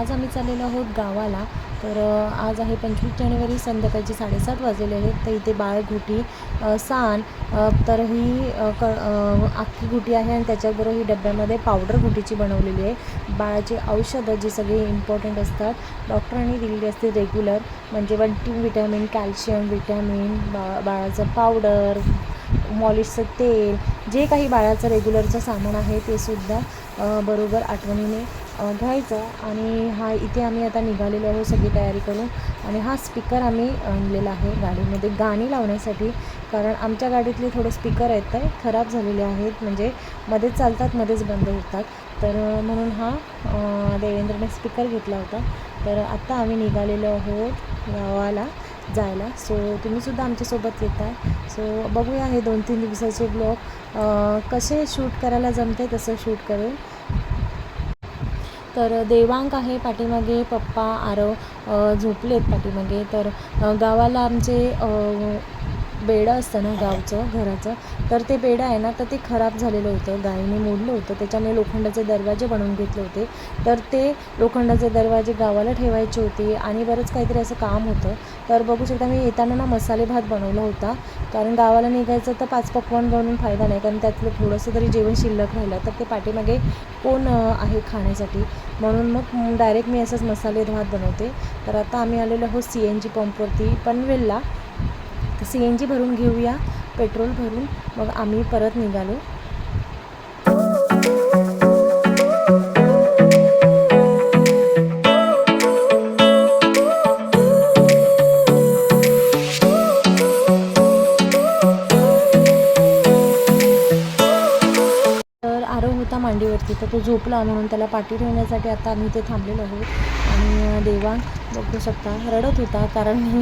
आज आम्ही चाललेलो आहोत गावाला. तर आज आहे पंचवीस जानेवारी संध्याकाळची साडेसात वाजलेले आहेत. तर इथे बाळघुटी सान तर ही क अ, अख्खी घुटी आहे आणि त्याच्याबरोबर ही डब्यामध्ये पावडर घुटीची बनवलेली आहे. बाळाची औषधं जी सगळी इम्पॉर्टंट असतात. डॉक्टरांनी दिलेली असते रेग्युलर म्हणजे वंटी विटॅमिन कॅल्शियम विटॅमिन बा बाळाचं पावडर मॉलिशचं तेल जे काही बाळाचं रेग्युलरचं सामान आहे ते सुद्धा बरोबर आठवणीने घ्यायचं आणि हा इथे आम्ही आता निघालेलो आहोत सगळी तयारी करून आणि हा स्पीकर आम्ही आणलेला आहे गाडीमध्ये गाणी लावण्यासाठी. कारण आमच्या गाडीतले थोडे स्पीकर आहेत तर खराब झालेले आहेत. म्हणजे मध्येच चालतात मध्येच बंद होतात. तर म्हणून हा देवेंद्रने स्पीकर घेतला होता. तर आत्ता आम्ही निघालेलो आहोत गावाला जायला. सो तुम्हीसुद्धा आमच्यासोबत येत आहे सो बघूया हे दोन तीन दिवसाचे ब्लॉग कसे शूट करायला जमते तसं शूट करेल तर देवांक आहे पाठीमागे पप्पा आरव झोपलेत पाठीमागे. तर गावाला आमचे बेडं असतं ना गावचं घराचं तर ते बेडं आहे ना तर ते खराब झालेलं होतं. गायीने मोडलं होतं. त्याच्यामुळे लोखंडाचे दरवाजे बनवून घेतले होते. तर ते लोखंडाचे दरवाजे गावाला ठेवायचे होते आणि बरंच काहीतरी असं काम होतं. तर बघू शकता मी येताना ना मसाले भात बनवला होता. कारण गावाला निघायचं तर पाच पकवान बनवून फायदा नाही. कारण त्यातलं थोडंसं तरी जेवण शिल्लक राहिलं. तर ते पाठीमागे कोण आहे खाण्यासाठी? म्हणून मग डायरेक्ट मी असंच मसाले भात बनवते. तर आता आम्ही आलेलो आहोत सी एन जी पंपवरती पनवेलला. सी एन जी भरून घेऊया पेट्रोल भरून. मग आम्ही परत निघालो. तर आरव होता मांडीवरती. तर तो झोपला म्हणून त्याला पाठी ठेवण्यासाठी आता आम्ही इथे थांबलेलो आहोत. आणि बघू शकता रडत होता कारण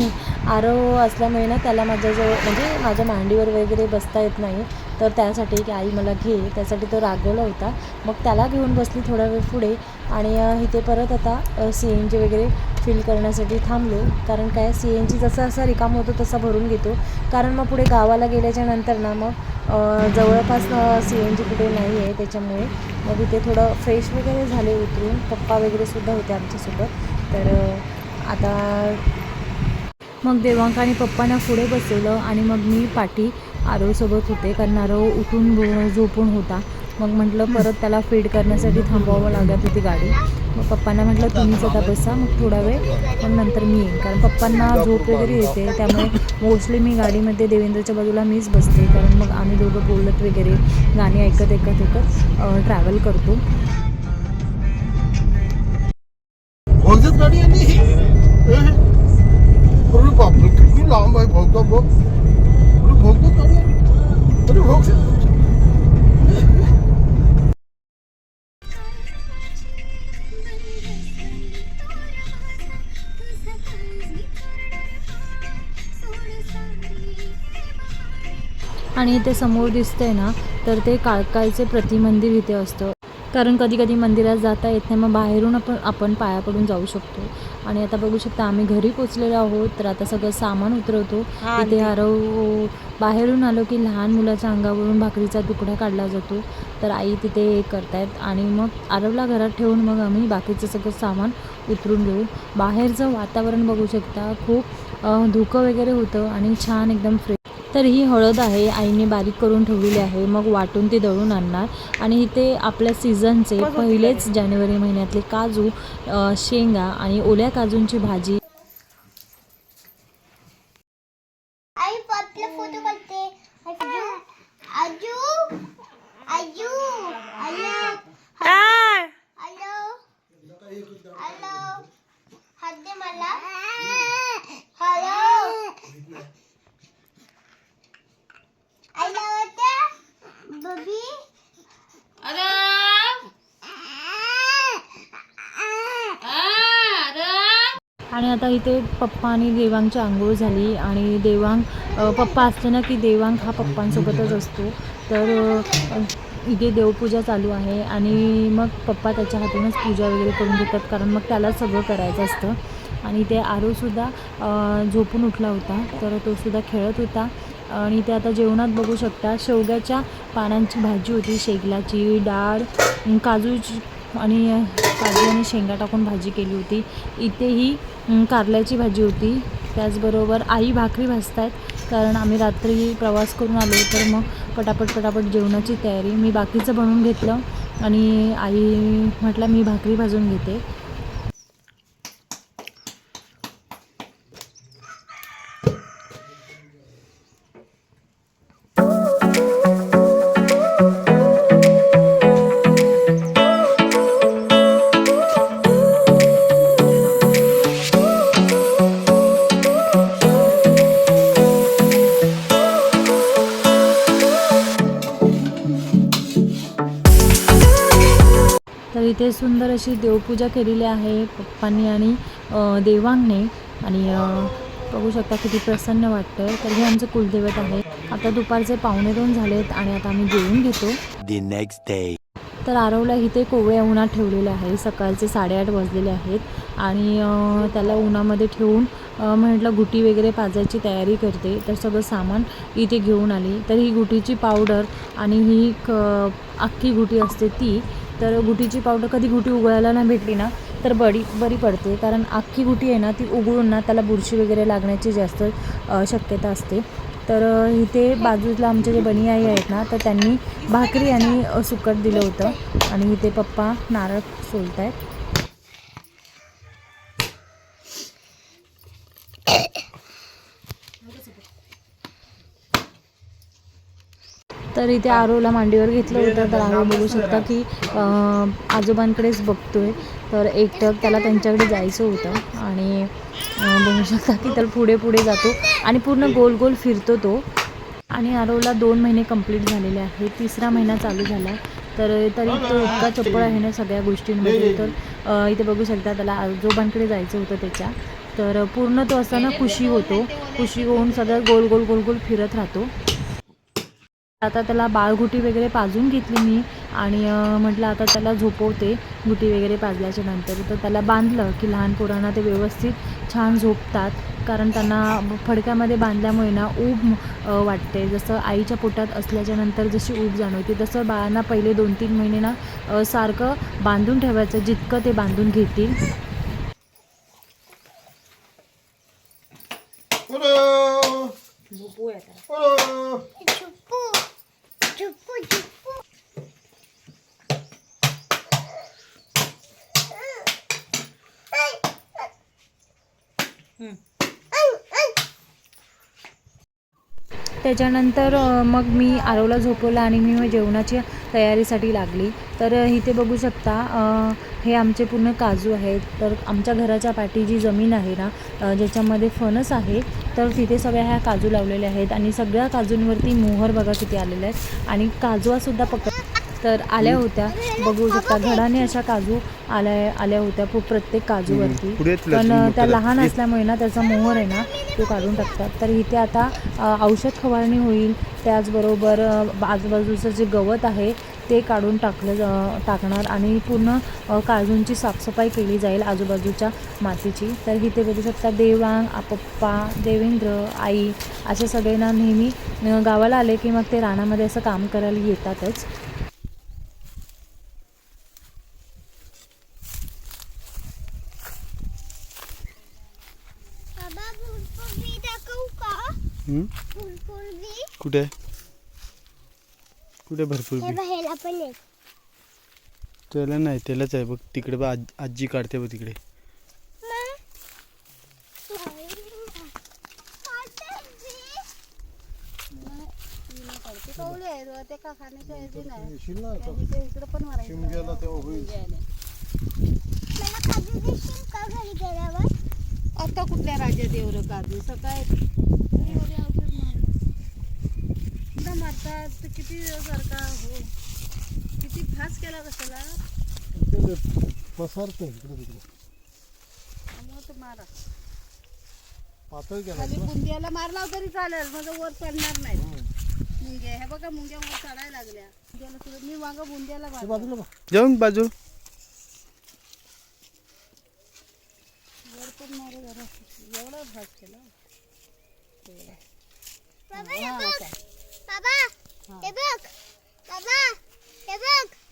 आरव असल्यामुळे ना त्याला माझ्याजवळ म्हणजे माझ्या मांडीवर वगैरे बसता येत नाही. तर त्यासाठी की आई मला घे त्यासाठी तो रागवला होता. मग त्याला घेऊन बसली थोडा वेळ पुढे आणि इथे परत आता सी एन जी वगैरे फिल करण्यासाठी थांबलो. कारण काय सी एन जी जसं असा रिकाम होतो तसा भरून घेतो. कारण मग पुढे गावाला गेल्याच्यानंतर ना मग जवळपास सी एन जी कुठे नाही आहे त्याच्यामुळे. मग इथे थोडं फ्रेश वगैरे झाले उतरून. पप्पा वगैरे सुद्धा होते आमच्यासोबत. तर आता मग देवांक आणि पप्पांना पुढे बसवलं आणि मग मी पाठी आरोसोबत होते. कारण आरो उठून झोपून होता. मग म्हटलं परत त्याला फीड करण्यासाठी थांबवावं लागत होती गाडी. मग पप्पांना म्हटलं तुम्हीच आता बसा मग थोडा वेळ मग नंतर मी येईन. कारण पप्पांना झोप वगैरे येते त्यामुळे मोस्टली मी गाडीमध्ये देवेंद्रच्या बाजूला मीच बसते. कारण मग आम्ही दोघं बोलत वगैरे गाणी ऐकत ऐकत ऐकत ट्रॅव्हल करतो. गाडी आणि लांब आहे इथे समोर दिसतंय ना तर ते काळकायचे प्रतिमंदिर इथे असतं. कारण कधी कधी मंदिरात जाता येत नाही मग बाहेरून आपण आपण पाया पडून जाऊ शकतो. आणि आता बघू शकता आम्ही घरी पोचलेलो आहोत तर आता सगळं सामान उतरवतो. इथे आरव बाहेरून आलो की लहान मुलाच्या अंगावरून भाकरीचा तुकडा काढला जातो. तर आई तिथे हे करतायत आणि मग आरवला घरात ठेवून मग आम्ही बाकीचं सगळं सामान उतरून घेऊ बाहेरचं वातावरण बघू शकता खूप धुकं वगैरे होतं आणि छान एकदम फ्रेश. तर ही हळद आहे आईने बारीक करून ठेवलेली आहे मग वाटून ती दळून आणणार. आणि इथे आपल्या सीझनचे पहिलेच जानेवारी महिन्यातले काजू शेंगा आणि ओल्या काजूंची भाजी आई आपला फोटो काढते आजू आजू आजू हॅलो हॅलो हॅलो हात दे मला हॅलो हॅलो बबी ते पप्पा आणि देवांगची आंघोळ झाली आणि देवांग पप्पा असले ना की देवांग हा पप्पांसोबतच असतो. तर इथे देवपूजा चालू आहे आणि मग पप्पा त्याच्या हातूनच पूजा वगैरे करून घेतात कारण मग त्याला सगळं करायचं असतं. आणि ते आरोसुद्धा झोपून उठला होता तर तोसुद्धा खेळत होता. आणि ते आता जेवणात बघू शकता शेवग्याच्या पानांची भाजी होती शेगलाची डाळ काजूची आणि काजू आणि शेंगा टाकून भाजी केली होती. इथेही कारल्याची भाजी होती. त्याचबरोबर आई भाकरी भाजत आहेत कारण आम्ही रात्री प्रवास करून आलो तर मग पटापट पटापट जेवणाची तयारी मी बाकीचं बनवून घेतलं. आणि आई म्हटलं मी भाकरी भाजून घेते. इथे सुंदर अशी देवपूजा केलेली आहे पप्पांनी आणि अ, देवांगने आणि बघू शकता किती प्रसन्न वाटतं तर हे आमचं कुलदैवत आहे. आता दुपारचे पावणे दोन झालेत आणि आता आम्ही जेवून घेतो. The next day. तर आरवला इथे कोवळ्या उन्हात ठेवलेले आहे. सकाळचे साडेआठ वाजलेले आहेत. आणि त्याला उन्हामध्ये ठेवून म्हटलं गुटी वगैरे पाजायची तयारी करते. तर सगळं सामान इथे घेऊन आली. तर ही गुटीची पावडर आणि ही क अख्खी गुटी असते ती तर गुटीची पावडर कधी गुटी उगळायला नाही भेटली ना तर बडी बरी पडते. कारण अख्खी गुटी आहे ना ती उघडून ना त्याला बुरशी वगैरे लागण्याची जास्त शक्यता असते. तर इथे बाजूला आमचे जे बनी आई आहेत ना तर त्यांनी भाकरी आणि सुकट दिलं होतं. आणि इथे पप्पा नारळ सोलत आहेत तर इथे आरोला मांडीवर घेतलं होतं. तर आरो बघू शकता की आजोबांकडेच बघतोय. तर एकटक त्याला त्यांच्याकडे जायचं होतं. आणि बघू शकता की त्याला पुढे पुढे जातो. आणि पूर्ण गोल गोल फिरतो तो. आणि आरोला दोन महिने कंप्लीट झालेले आहे. तिसरा महिना चालू झाला. तर तरी तो इतका चप्पळ आहे ना सगळ्या गोष्टींमध्ये. तर इथे बघू शकता त्याला आजोबांकडे जायचं होतं त्याच्या. तर पूर्ण तो असा ना खुशी होतो. खुशी होऊन सगळं गोल गोल गोल गोल फिरत राहतो. आता त्याला बाळगुटी वगैरे पाजून घेतली मी आणि म्हटलं आता त्याला झोपवते गुटी वगैरे पाजल्याच्या नंतर. तर त्याला बांधलं की लहान पोरांना ते व्यवस्थित छान झोपतात. कारण त्यांना फडक्यामध्ये बांधल्यामुळे ना ऊब वाटते. जसं आईच्या पोटात असल्याच्या नंतर जशी ऊब जाणवते तसं बाळांना पहिले दोन तीन महिने ना सारखं बांधून ठेवायचं जितकं ते बांधून घेतील. त्याच्यानंतर मग मी आरवला झोपवला आणि मी मग जेवणाच्या तयारीसाठी लागली. तर इथे बघू शकता हे आमचे पूर्ण काजू आहेत. तर आमच्या घराच्या पाठी जी जमीन आहे ना ज्याच्यामध्ये फणस आहे तर तिथे सगळ्या ह्या काजू लावलेल्या आहेत. आणि सगळ्या काजूंवरती मोहर बघा किती आलेल्या आहेत. आणि काजूसुद्धा पकड तर आल्या होत्या. बघू शकता घडाने अशा काजू आल्या आल्या होत्या प्रत्येक काजूवरती. पण त्या लहान. असल्यामुळे ना त्याचा मोहर आहे ना तो काढून टाकतात. तर इथे आता औषध फवारणी होईल. त्याचबरोबर आजूबाजूचं जे गवत आहे ते काढून टाकलं ज- टाकणार आणि पूर्ण काजूंची साफसफाई केली जाईल आजूबाजूच्या मातीची. तर इथे बघू शकता देवांग आ- पप्पा देवेंद्र आई असे सगळ्यांना नेहमी अ, गावाला आले की मग ते रानामध्ये असं काम करायला येतातच. कुठे? कुठे भरपूर बी? त्याला नाही त्यालाच आहे बघ. तिकडे बघ आज- आजी काढते बघ तिकडे. आता कुठल्या राज्यात एवढं काजू? सकाळ मारतात तर किती सारखा हो. किती फास केला कशाला पसारते इकडे तिकडे. त्यामुळे तो मारा. पातळ केला खाली बुंदियाला मारला तरी चालेल माझं वर चढणार नाही. मुंग्या हे बघा मुंग्या वर चढायला लागल्या. सुद्धा मी वांग बुंद्याला मारलं. बाजूला बघ. जाऊन बाजू वर पण मारा जरा एवढा फास केला बाबा हे बघ बाबा हे बघ बाबा हे बघ हम्म.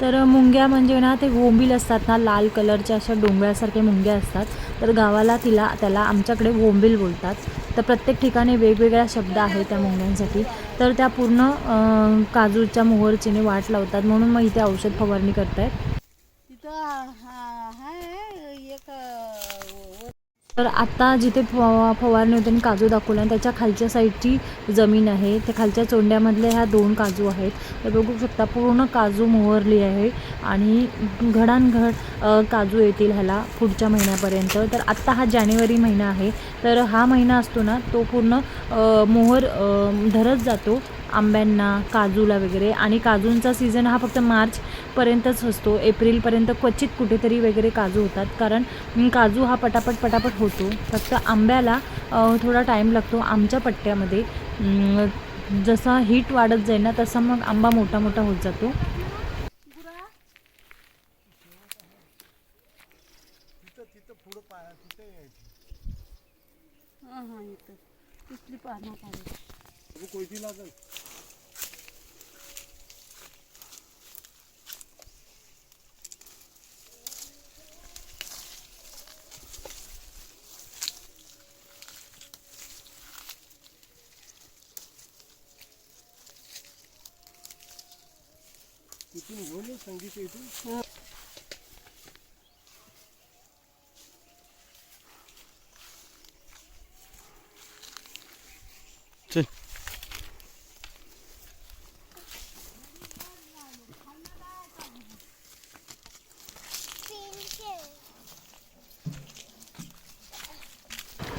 तर मुंग्या म्हणजे ना ते गोंबील असतात ना लाल कलरच्या अशा डोंगरासारख्या मुंग्या असतात. तर गावाला तिला त्याला आमच्याकडे गोंबील बोलतात. तर प्रत्येक ठिकाणी वेगवेगळ्या शब्द आहेत त्या मुंग्यांसाठी. तर त्या पूर्ण काजूच्या मोहरचीने वाट लावतात. म्हणून मग इथे औषध फवारणी करतायत तिथं हा हाय एक अं, तर आता जिथे फवा फवारणी होते आणि काजू दाखवला आणि त्याच्या खालच्या साईडची जमीन आहे. त्या खालच्या चोंड्यामधल्या ह्या दोन काजू आहेत. तर बघू शकता पूर्ण काजू मोहरली आहे आणि घडानघड काजू येतील ह्याला पुढच्या महिन्यापर्यंत. तर आत्ता हा जानेवारी महिना आहे. तर हा महिना असतो ना तो पूर्ण मोहर धरत जातो. आंब्यांना काजूला वगैरे. आणि काजूंचा सीझन हा फक्त मार्चपर्यंतच असतो. एप्रिलपर्यंत क्वचित कुठेतरी वगैरे काजू होतात. कारण काजू हा पटापट पटापट होतो. फक्त आंब्याला थोडा टाईम लागतो आमच्या पट्ट्यामध्ये. म, जसा हीट वाढत जाईल ना तसा मग आंबा मोठा मोठा होत जातो. हा हा इथं. तिथली पानं काढू कोयती लागल तिथून घेऊन ये संगीत इथून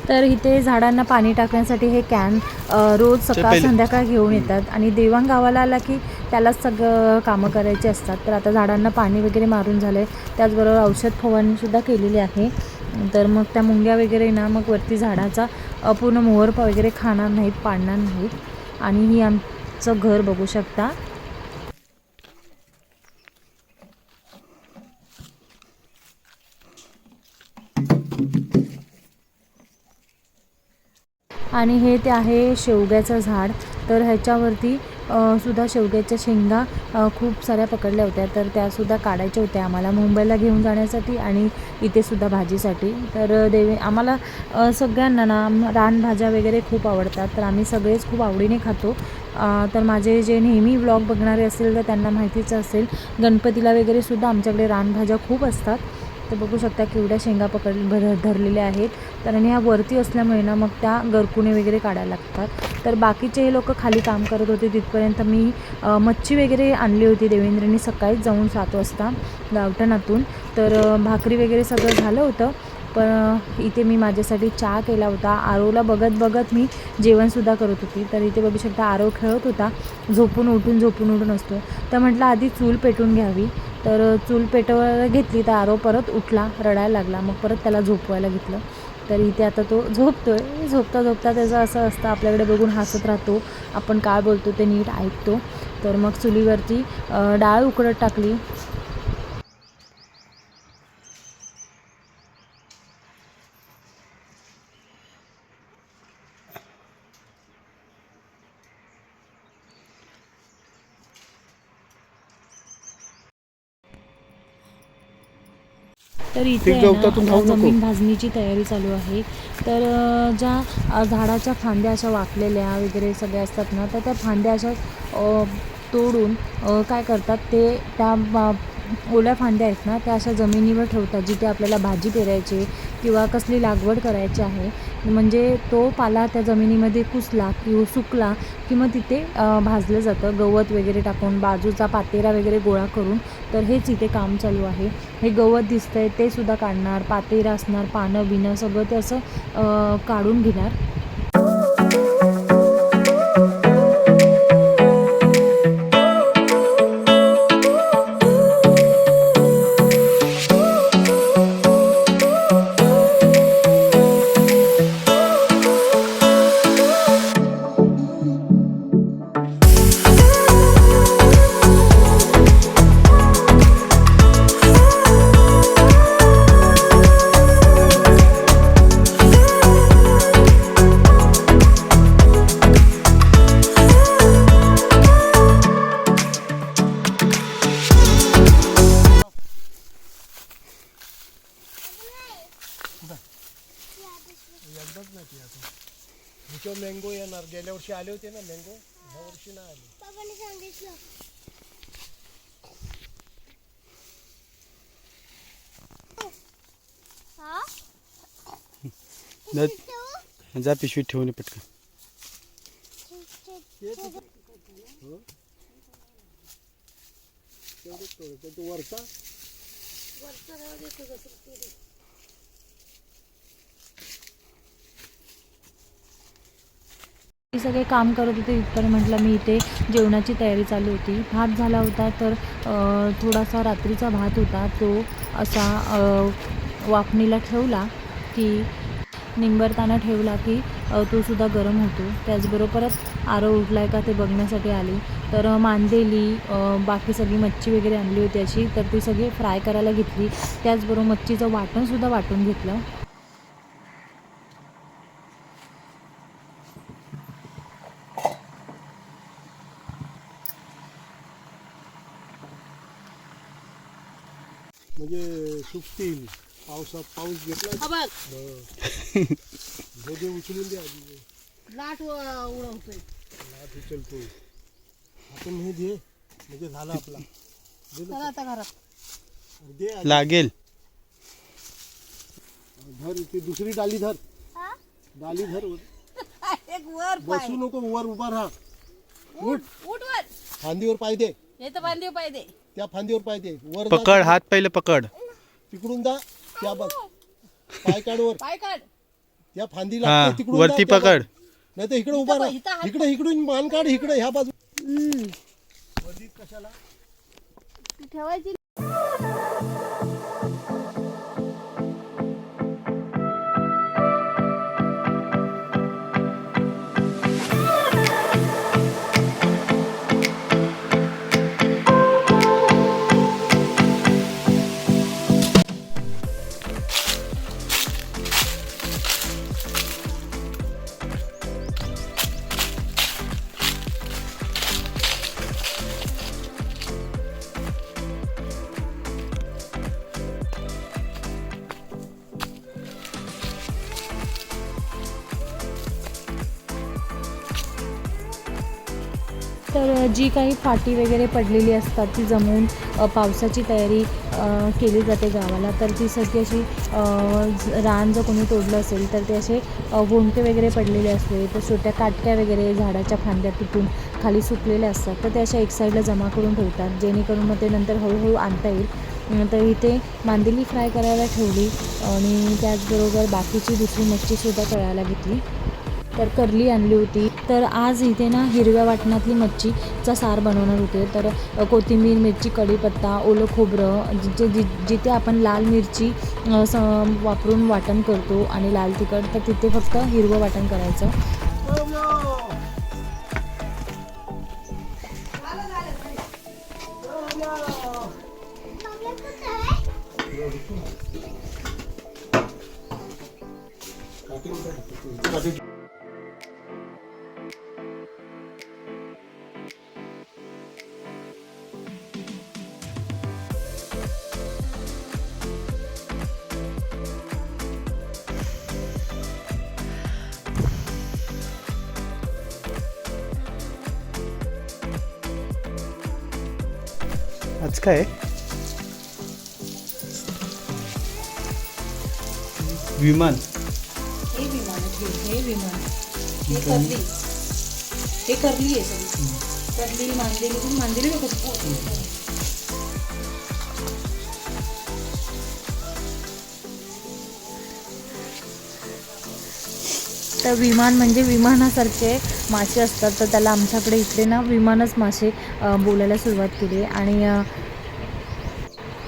तर इथे झाडांना पाणी टाकण्यासाठी हे कॅन रोज सकाळ संध्याकाळ घेऊन येतात. आणि देवांग गावाला आला की त्यालाच सगळं कामं करायची असतात. तर आता झाडांना पाणी वगैरे मारून झालं आहे त्याचबरोबर औषध फवारणीसुद्धा केलेली आहे. तर मग त्या मुंग्या वगैरे ना मग वरती झाडाचा अ, पूर्ण मोहर वगैरे खाणार नाहीत पाडणार नाहीत. आणि ही आमचं घर बघू शकता. आणि हे ते आहे शेवग्याचं झाड. तर ह्याच्यावरती सुद्धा शेवग्याच्या शेंगा खूप साऱ्या पकडल्या होत्या. तर त्यासुद्धा काढायच्या होत्या आम्हाला मुंबईला घेऊन जाण्यासाठी आणि इथे सुद्धा भाजीसाठी. तर देवे आम्हाला सगळ्यांना ना रानभाज्या वगैरे खूप आवडतात. तर आम्ही सगळेच खूप आवडीने खातो. तर माझे जे नेहमी व्लॉग बघणारे असेल तर त्यांना माहितीच असेल. गणपतीला वगैरे सुद्धा आमच्याकडे रानभाज्या खूप असतात. तर बघू शकता केवढ्या शेंगा पकड भर धरलेल्या आहेत. तर आणि ह्या वरती असल्यामुळे ना मग त्या गरकुणे वगैरे काढायला लागतात. तर बाकीचे हे लोक खाली काम करत होते तिथपर्यंत मी मच्छी वगैरे आणली होती देवेंद्रनी सकाळीच जाऊन सात वाजता गावठणातून. तर भाकरी वगैरे सगळं झालं होतं. पण इथे मी माझ्यासाठी चहा केला होता. आरोला बघत बघत मी जेवणसुद्धा करत होती. तर इथे बघू शकता आरो खेळत होता. झोपून उठून झोपून उठून असतो. तर म्हटलं आधी चूल पेटून घ्यावी. तर चूल पेटवायला घेतली तर आरो परत उठला रडायला लागला. मग परत त्याला झोपवायला घेतलं. तर इथे आता तो झोपतोय. झोपता झोपता त्याचं असं असतं आपल्याकडे बघून हसत राहतो. आपण काय बोलतो ते नीट ऐकतो. तर मग चुलीवरती डाळ उकडत टाकली. तर इथे आहे ना. जमीन भाजणीची तयारी चालू आहे तर ज्या झाडाच्या फांद्या अशा वाकलेल्या वगैरे सगळ्या असतात ना तर त्या फांद्या अशा तोडून काय करतात ते त्या बा- ओल्या फांद्या आहेत ना त्या अशा जमिनीवर ठेवतात जिथे आपल्याला भाजी पेरायची किंवा कसली लागवड करायची आहे. म्हणजे तो पाला त्या जमिनीमध्ये कुसला किंवा सुकला की मग तिथे भाजलं जातं. गवत वगैरे टाकून बाजूचा पातेरा वगैरे गोळा करून तर हेच इथे काम चालू आहे. हे गवत दिसतंय ते सुद्धा काढणार पातेरा असणार पानं बिनं सगळं ते असं काढून घेणार. मँगो येणार. गेल्या वर्षी आले होते ना मँगो ह्या वर्षी नाही आले. सांगितलं. हा? जा- जा पिशवीत ठेवून ये पटकन. तेवढंच थोडं. पण तो वरचा? मी सगळे काम करत होते. इथपर्यंत म्हटलं मी इथे जेवणाची तयारी चालू होती. भात झाला होता तर थोडासा रात्रीचा भात होता. तो असा वाफणीला ठेवला की निंबरताना ठेवला की तो सुद्धा गरम होतो. त्याचबरोबरच आरव उठला आहे का ते बघण्यासाठी आली. तर मांदेली बाकी सगळी मच्छी वगैरे आणली होती अशी. तर ती सगळी फ्राय करायला घेतली. त्याचबरोबर मच्छीचं वाटणसुद्धा वाटून घेतलं म्हणजे सुकतील पाऊस घेतला हा बघ. जे उचलून द्या. आधी लाट उडवतोय लाट उचलतो आपण हे दे म्हणजे झाला आपला. दे ना. चला आता घरात. दे आधी. लागेल. धर ती दुसरी डाली धर. हा? डाली धर. एक वर पाय. बसू नको वर उभा राहा. उठ उठ. वर. फांदीवर पाय दे. हे तर बांधीव पाहिजे त्या फांदीवर पाय दे. वर जा. पकड हात पहिले पकड. तिकडून जा. त्या बघ. पाय काढ वर. पाय काढ. त्या फांदी हा लागते तिकडून वरती पकड. नाही तर इकडे उभा इथं राहा. हात- इकडे इकडून मान काढ इकडे ह्या बाजू. हम्म. कशाला? ती ठेवायची. तर जी काही फाटी वगैरे पडलेली असतात ती जमवून पावसाची तयारी केली जाते गावाला. तर ती सगळी अशी रान जर कोणी तोडलं असेल तर ते असे वोंटे वगैरे पडलेले असते तर छोट्या काटक्या वगैरे झाडाच्या फांद्या तुटून खाली सुकलेल्या असतात तर ते अशा एक साईडला जमा करून ठेवतात जेणेकरून मग ते नंतर हळूहळू आणता येईल. तर इथे मांदेली फ्राय करायला ठेवली आणि त्याचबरोबर बाकीची दुसरी मच्छीसुद्धा कळायला घेतली. तर कर्ली आणली होती. तर आज इथे ना हिरव्या वाटणातली मच्छीचा सार बनवणार होते. तर कोथिंबीर मिरची कढीपत्ता ओलं खोबरं जिथे जि जिथे आपण लाल मिरची स वापरून वाटण करतो आणि लाल तिखट तर तिथे फक्त हिरवं वाटण करायचं. चॉकलेट आहे? काय विमान. हे विमान हे विमान. हे करली. हे करली आहे सगळी. करली मांदेली मांदेली तर विमान म्हणजे विमानासारखे मासे असतात तर त्याला आमच्याकडे इकडे ना विमानच मासे बोलायला सुरुवात केली. आणि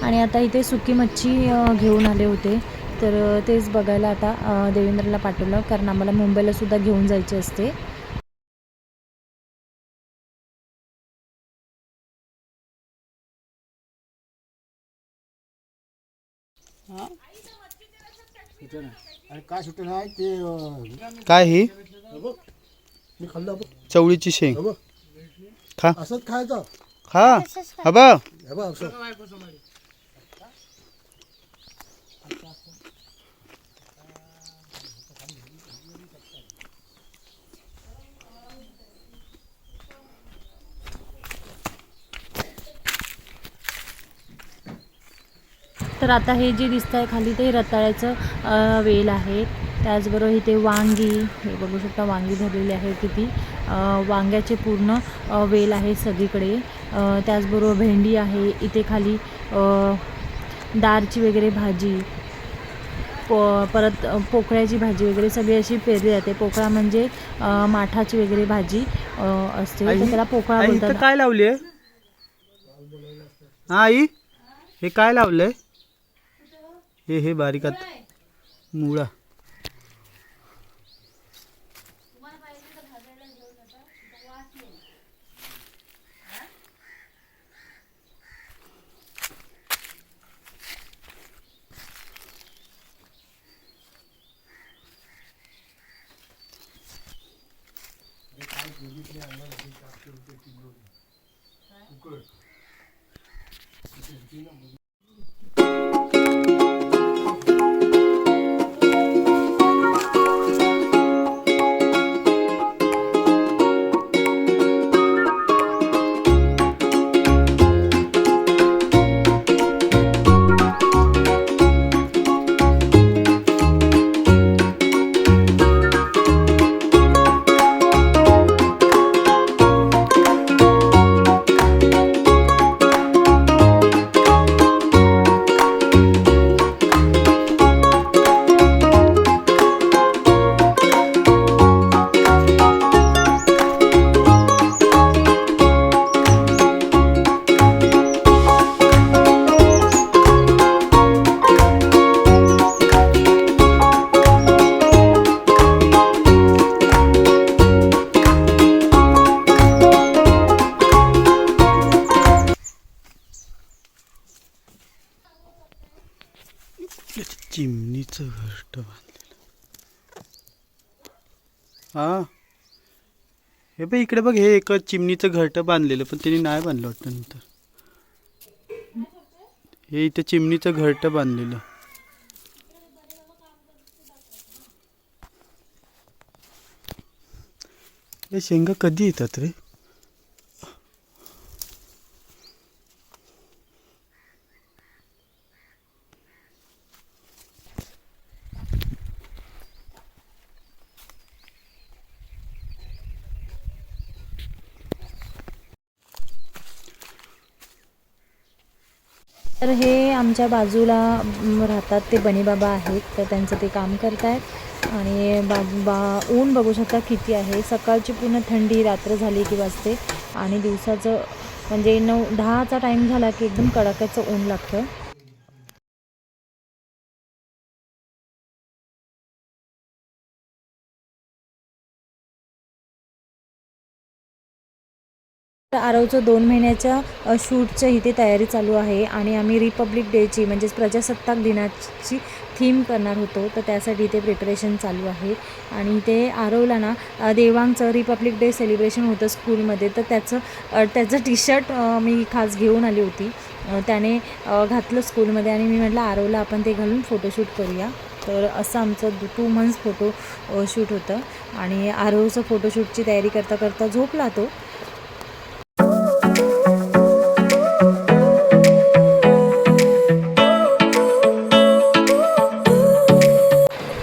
आणि आता इथे सुकी मच्छी घेऊन आले होते. तर तेच बघायला आता देवेंद्रला पाठवलं. कारण आम्हाला मुंबईला सुद्धा घेऊन जायचे असते. काय सुटेल आहे ते अं, काय ही? बघ मी खाल्लं बघ चवळीची शेंग. हे बघ खा. असंच खायचं. खा. हा तर आता हे जे दिसतं आहे खाली ते रताळ्याचं वेल आहे. त्याचबरोबर इथे वांगी हे बघू शकता वांगी धरलेली आहे किती. वांग्याचे पूर्ण वेल आहे सगळीकडे. त्याचबरोबर भेंडी आहे. इथे खाली दारची वगैरे भाजी पो परत पोकळ्याची भाजी वगैरे सगळी अशी पेरली जाते. पोकळा म्हणजे माठाची वगैरे भाजी असते. तर त्याला पोकळा बोलतात. काय लावली आहे हा आई हे काय लावलंय? हे हे बारीकात मुळा. बघ इकडे बघ हे एक चिमणीचं घरटं बांधलेलं पण त्यांनी नाही बांधलं वाटतं नंतर. हे इथं चिमणीचं घरटं बांधलेलं. हे शेंगा कधी येतात रे तर हे आमच्या बाजूला राहतात ते बनीबाबा आहेत तर त्यांचं ते काम करत आहेत आणि बा बा ऊन बघू शकता किती आहे. सकाळची पूर्ण थंडी रात्र झाली की वाजते. आणि दिवसाचं म्हणजे नऊ दहाचा टाईम झाला की एकदम कडाक्याचं ऊन लागतं. तर आरवचं दोन महिन्याच्या शूटच्या इथे तयारी चालू आहे आणि आम्ही रिपब्लिक डेची म्हणजेच प्रजासत्ताक दिनाची थीम करणार होतो. तर त्यासाठी इथे प्रिपरेशन चालू आहे. आणि इथे आरवला ना देवांचं देवांगचं रिपब्लिक डे सेलिब्रेशन होतं स्कूलमध्ये तर त्याचं त्याचं टी शर्ट मी खास घेऊन आली होती. त्याने घातलं स्कूलमध्ये आणि मी म्हटलं आरवला आपण ते घालून फोटोशूट करूया. तर असं आमचं टू मंथ्स फोटो शूट होतं. आणि आरवचं फोटोशूटची तयारी करता करता झोपला तो.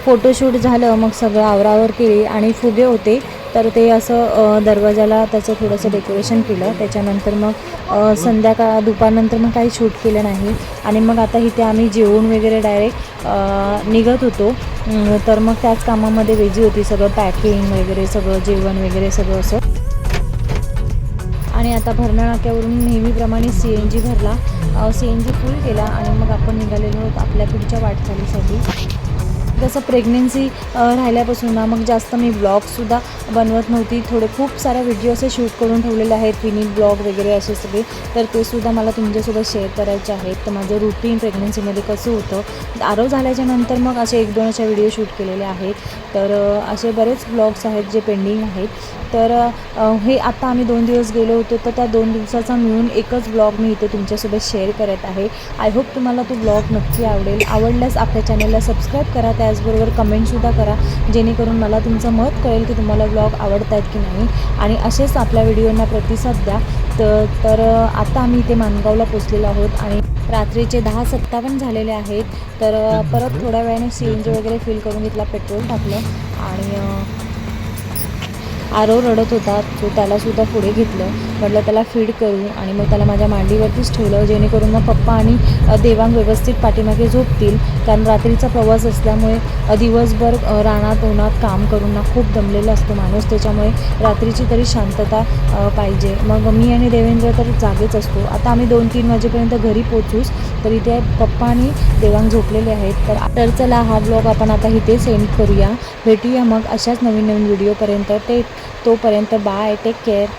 फोटोशूट झालं मग सगळं आवरावर केली आणि फुगे होते तर ते असं दरवाजाला त्याचं थोडंसं डेकोरेशन केलं. त्याच्यानंतर मग संध्याकाळ दुपारनंतर मग काही शूट केलं नाही. आणि मग आता इथे आम्ही जेवून वगैरे डायरेक्ट निघत होतो. तर मग त्याच कामामध्ये बिझी होती सगळं पॅकिंग वगैरे सगळं जेवण वगैरे सगळं असं. आणि आता भरणा नाक्यावरून नेहमीप्रमाणे सी एन जी भरला. सी एन जी फुल केला आणि मग आपण निघालेलो आहोत आपल्या पुढच्या वाटचालीसाठी. जसं प्रेग्नेन्सी राहिल्यापासून ना मग जास्त मी ब्लॉगसुद्धा बनवत नव्हती. थोडे खूप साऱ्या व्हिडिओ असे शूट करून ठेवलेले आहेत फिनिक ब्लॉग वगैरे असे सगळे. तर ते सुद्धा मला तुमच्यासोबत शेअर करायचे आहेत. तर माझं रुटीन प्रेग्नन्सीमध्ये कसं होतं आरव झाल्याच्यानंतर मग असे एक दोन अशा व्हिडिओ शूट केलेले आहेत. तर असे बरेच ब्लॉग्स आहेत जे पेंडिंग आहेत. तर हे आत्ता आम्ही दोन दिवस गेलो होतो तर त्या दोन दिवसाचा मिळून एकच ब्लॉग मी इथे तुमच्यासोबत शेअर करत आहे. आय होप तुम्हाला तो ब्लॉग नक्की आवडेल. आवडल्यास आपल्या चॅनलला सबस्क्राईब करा त्याचबरोबर कमेंटसुद्धा करा जेणेकरून मला तुमचं मत कळेल की तुम्हाला ब्लॉग आवडत आहेत की नाही. आणि असेच आपल्या व्हिडिओंना प्रतिसाद द्या तर तर आता आम्ही इथे मानगावला पोचलेलो आहोत आणि रात्रीचे दहा सत्तावन्न झालेले आहेत. तर परत थोड्या वेळाने सी एन जी वगैरे फिल करून घेतला पेट्रोल टाकलं आणि आरव रडत होता तो त्यालासुद्धा पुढे घेतलं. म्हटलं त्याला फीड करू. आणि मग त्याला माझ्या मांडीवरतीच ठेवलं जेणेकरून मग पप्पा आणि देवांग व्यवस्थित पाठीमागे झोपतील. कारण रात्रीचा प्रवास असल्यामुळे दिवसभर रानात उन्हात काम करून ना खूप दमलेला असतो माणूस. त्याच्यामुळे रात्रीची तरी शांतता पाहिजे. मग मी आणि देवेंद्र तर जागेच असतो. आता आम्ही दोन तीन वाजेपर्यंत घरी पोचूच तर इथे पप्पा आणि देवांग झोपलेले आहेत. तर तर चला हा ब्लॉग आपण आता इथे सेंड करूया. भेटूया मग अशाच नवीन नवीन व्हिडिओपर्यंत ते तोपर्यंत बाय टेक केअर